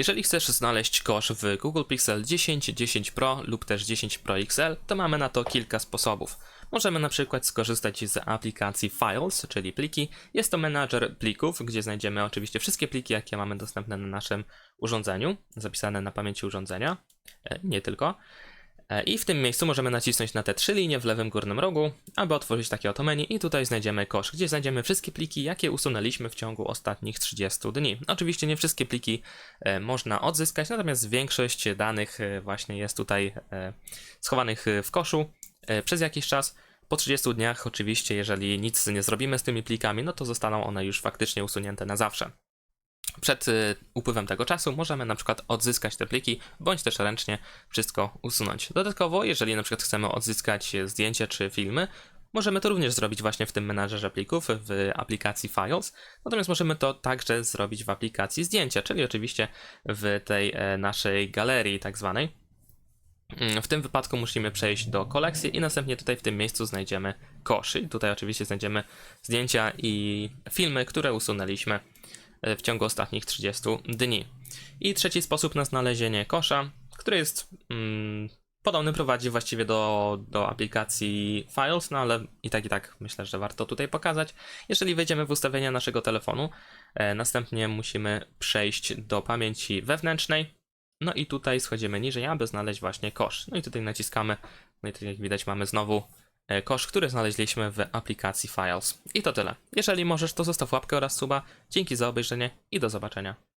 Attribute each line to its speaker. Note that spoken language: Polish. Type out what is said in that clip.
Speaker 1: Jeżeli chcesz znaleźć kosz w Google Pixel 10, 10 Pro lub też 10 Pro XL, to mamy na to kilka sposobów. Możemy na przykład skorzystać z aplikacji Files, czyli pliki. Jest to menadżer plików, gdzie znajdziemy oczywiście wszystkie pliki, jakie mamy dostępne na naszym urządzeniu, zapisane na pamięci urządzenia, e, nie tylko. E, I w tym miejscu możemy nacisnąć na te trzy linie w lewym górnym rogu, aby otworzyć takie oto menu i tutaj znajdziemy kosz, gdzie znajdziemy wszystkie pliki, jakie usunęliśmy w ciągu ostatnich 30 dni. Oczywiście nie wszystkie pliki e, można odzyskać, natomiast większość danych e, właśnie jest tutaj schowanych w koszu przez jakiś czas. Po 30 dniach oczywiście, jeżeli nic nie zrobimy z tymi plikami, no to zostaną one już faktycznie usunięte na zawsze. Przed y, upływem tego czasu możemy na przykład odzyskać te pliki, bądź też ręcznie wszystko usunąć. Dodatkowo, jeżeli na przykład chcemy odzyskać zdjęcia czy filmy, możemy to również zrobić właśnie w tym menadżerze plików w aplikacji Files, natomiast możemy to także zrobić w aplikacji zdjęcia, czyli oczywiście w tej e, naszej galerii tak zwanej. Mm, W tym wypadku musimy przejść do kolekcji i następnie tutaj w tym miejscu znajdziemy kosz. I tutaj oczywiście znajdziemy zdjęcia i filmy, które usunęliśmy e, w ciągu ostatnich 30 dni. I trzeci sposób na znalezienie kosza, który jest mm, podobny, prowadzi właściwie do, do aplikacji Files, no ale i tak i tak myślę, że warto tutaj pokazać. Jeżeli wejdziemy w ustawienia naszego telefonu, e, następnie musimy przejść do pamięci wewnętrznej, no i tutaj schodzimy niżej, aby znaleźć właśnie kosz. No i tutaj naciskamy, no i tak jak widać mamy znowu e, kosz, który znaleźliśmy w aplikacji Files. I to tyle. Jeżeli możesz, to zostaw łapkę oraz suba. Dzięki za obejrzenie i do zobaczenia.